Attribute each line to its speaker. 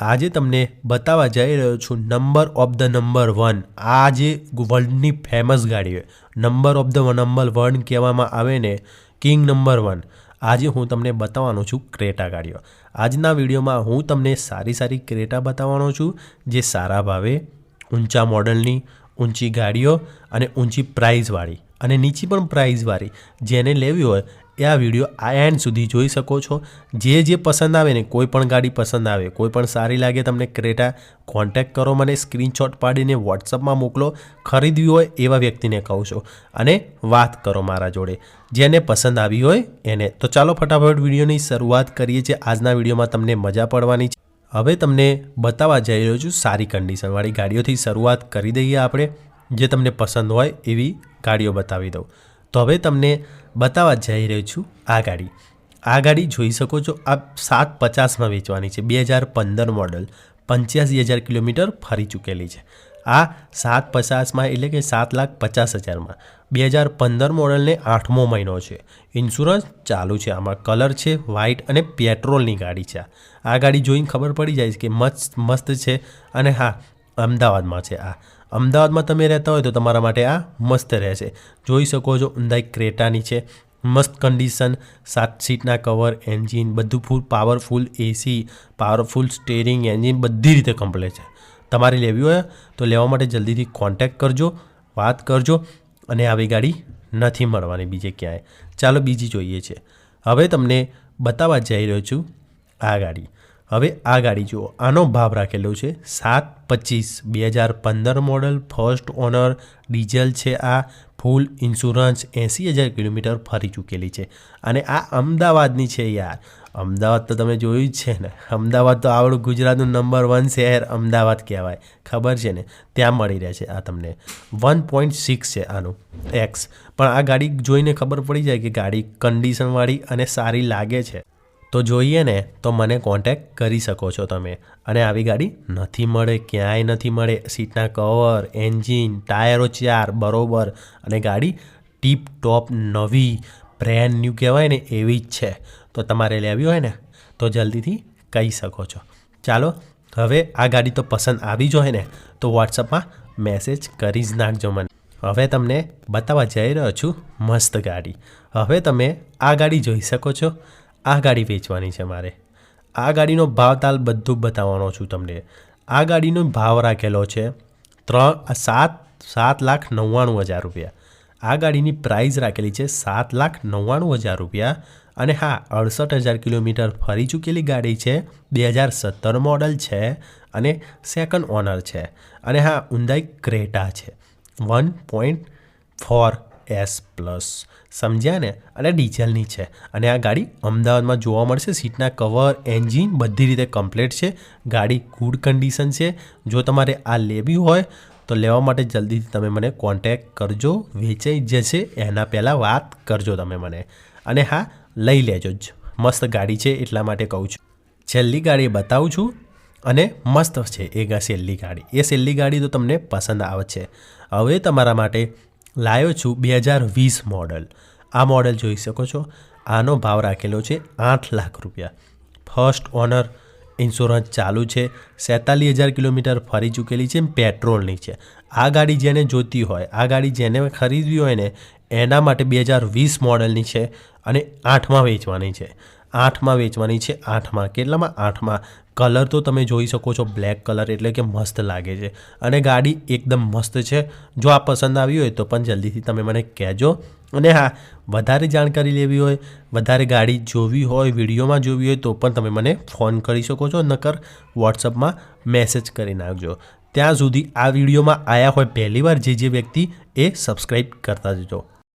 Speaker 1: આજે તમને બતાવવા જઈ રહ્યો છું number of the number one આ જે વર્લ્ડની ફેમસ ગાડી હોય number of the number one કહેવામાં આવે ને કિંગ નંબર વન આજે હું તમને બતાવવાનો છું ક્રેટા ગાડીઓ. આજના વિડીયોમાં હું તમને સારી સારી ક્રેટા બતાવવાનો છું, જે સારા ભાવે, ઊંચા મોડલની, ઊંચી ગાડીઓ અને ઊંચી પ્રાઇઝવાળી અને નીચી પણ પ્રાઇઝવાળી જેને લેવી હોય એ આ વીડિયો આ એન્ડ સુધી જોઈ શકો છો. જે જે પસંદ આવે ને કોઈ પણ ગાડી પસંદ આવે, કોઈ પણ સારી લાગે તમને ક્રેટા કોન્ટેક્ટ કરો મને સ્ક્રીનશોટ પાડીને વોટ્સઅપમાં મોકલો, ખરીદવી હોય એવા વ્યક્તિને કહું છું. અને વાત કરો મારા જોડે. જેને પસંદ આવી હોય એને. તો ચાલો ફટાફટ વિડીયોની શરૂઆત કરીએ છીએ આજના વિડીયોમાં તમને મજા પડવાની છે. હવે તમને બતાવવા જઈ રહ્યો છું સારી કન્ડિશનવાળી ગાડીઓથી શરૂઆત કરી દઈએ આપણે. જે તમને પસંદ હોય એવી ગાડીઓ બતાવી દઉં. તો હવે તમને બતાવવા જઈ રહ્યો છું આ ગાડી. આ ગાડી જોઈ શકો છો, આ સાત પચાસમાં વેચવાની છે. બે હજાર પંદર મોડલ પંચ્યાસી હજાર કિલોમીટર ફરી ચૂકેલી છે. આ સાત પચાસમાં એટલે કે સાત લાખ પચાસ હજારમાં. બે હજાર પંદર મોડલને આઠમો મહિનો છે. ઇન્સ્યોરન્સ ચાલુ છે. આમાં કલર છે વ્હાઇટ અને પેટ્રોલની ગાડી છે આ ગાડી જોઈને ખબર પડી જાય છે કે મસ્ત મસ્ત છે અને હા, અમદાવાદમાં છે આ. અમદાવાદમાં તમે રહેતા હોય તો તમારા માટે આ મસ્ત રહેશે જોઈ શકો છો ઊંધાઈ ક્રેટાની છે. મસ્ત કન્ડિશન સાત સીટના કવર એન્જિન બધું full powerful AC powerful steering engine બધી રીતે કમ્પ્લેટ છે. તમારે લેવી હોય તો લેવા માટે જલ્દીથી કોન્ટેક્ટ કરજો, વાત કરજો અને આવી ગાડી નથી મળવાની બીજે ક્યાંય. ચાલો બીજી જોઈએ છે. હવે તમને બતાવવા જઈ રહ્યો છું આ ગાડી. હવે આ ગાડી જુઓ. આનો ભાવ રાખેલો છે સાત પચીસ. બે હજાર પંદર મોડલ ફર્સ્ટ ઓનર ડીઝલ છે આ. ફૂલ ઇન્સ્યોરન્સ એંસી હજાર કિલોમીટર ફરી ચૂકેલી છે. અને આ અમદાવાદની છે યાર. અમદાવાદ તો તમે જોયું જ છે ને. અમદાવાદ તો આવડું ગુજરાતનું નંબર વન શહેર અમદાવાદ કહેવાય. ખબર છે ને? ત્યાં મળી રહે છે આ તમને. વન પોઈન્ટ સિક્સ છે આનું. એક્સ પણ આ ગાડી જોઈને ખબર પડી જાય કે ગાડી કન્ડિશનવાળી અને સારી લાગે છે. તો જોઈએ ને, તો મને કોન્ટેક કરી શકો છો તમે. અને આવી ગાડી નથી મળે, ક્યાંય નથી મળે. સીટના કવર એન્જિન ટાયરો ચાર, બરોબર. અને ગાડી ટીપ ટોપ નવી બ્રેન્ડ ન્યૂ કહેવાય ને, એવી જ છે. તો તમારે લેવી હોય ને, તો જલ્દીથી કહી શકો છો. ચાલો, હવે આ ગાડી તો પસંદ આવી જ હોય ને, તો વોટ્સઅપમાં મેસેજ કરી જ નાખજો મને. હવે તમને બતાવવા જઈ રહ્યો છું મસ્ત ગાડી. હવે તમે આ ગાડી જોઈ શકો છો. આ ગાડી વેચવાની છે મારે. આ ગાડીનો ભાવ તાલ બધું બતાવવાનો છું તમને. આ ગાડીનો ભાવ રાખેલો છે ત્રણ સાત સાત લાખ નવ્વાણું હજાર રૂપિયા. આ ગાડીની પ્રાઇસ રાખેલી છે સાત લાખ નવ્વાણું હજાર રૂપિયા અને હા, અડસઠ હજાર કિલોમીટર ફરી ચૂકેલી ગાડી છે, બે હજાર સત્તર મોડલ છે અને સેકન્ડ ઓનર છે. અને હા ઉંદાઈ ક્રેટા છે. One point four S plus. સમજ્યા ને અને ડીઝલની છે. અને આ ગાડી અમદાવાદમાં જોવા મળશે. સીટના કવર, એન્જિન બધી રીતે કમ્પ્લીટ છે. ગાડી ગુડ કન્ડિશન છે. જો તમારે આ લેવી હોય, તો લેવા માટે જલ્દીથી તમે મને કોન્ટેક કરજો. વેચાઈ જશે. એના પહેલાં વાત કરજો તમે મને. અને હા, લઈ લેજો જ. મસ્ત ગાડી છે એટલા માટે કહું છું. છેલ્લી ગાડી બતાવું છું. અને મસ્ત છે. એ સેલ્લી ગાડી. એ સેલ્લી ગાડી તો તમને પસંદ આવે છે. હવે તમારા માટે લાવ્યો છું બે હજાર વીસ મોડલ. આ મોડલ જોઈ શકો છો. આનો ભાવ રાખેલો છે આઠ લાખ રૂપિયા. ફર્સ્ટ ઓનર ઇન્સ્યોરન્સ ચાલુ છે. સેતાલીસ હજાર કિલોમીટર ફરી ચૂકેલી છે પેટ્રોલની છે. આ ગાડી જેને જોતી હોય, આ ગાડી જેને ખરીદવી હોય ને, એના માટે બે હજાર વીસ મોડલની છે અને આઠમાં વેચવાની છે. આઠમાં વેચવાની છે, આઠમાં. કેટલામાં? આઠમાં. કલર તો તમે જોઈ શકો છો બ્લેક કલર એટલે કે મસ્ત લાગે છે. અને ગાડી એકદમ મસ્ત છે. જો આ પસંદ આવી હોય તો પણ જલ્દીથી તમે મને કહેજો. અને હા, વધારે જાણકારી લેવી હોય, વધારે ગાડી જોવી હોય, વિડીયોમાં જોવી હોય તો પણ તમે મને ફોન કરી શકો છો, નકર વોટ્સઅપમાં મેસેજ કરી નાખજો. ત્યાં સુધી આ વિડીયોમાં આવ્યા હોય પહેલીવાર જે જે વ્યક્તિ એ સબસ્ક્રાઈબ કરતા જજો.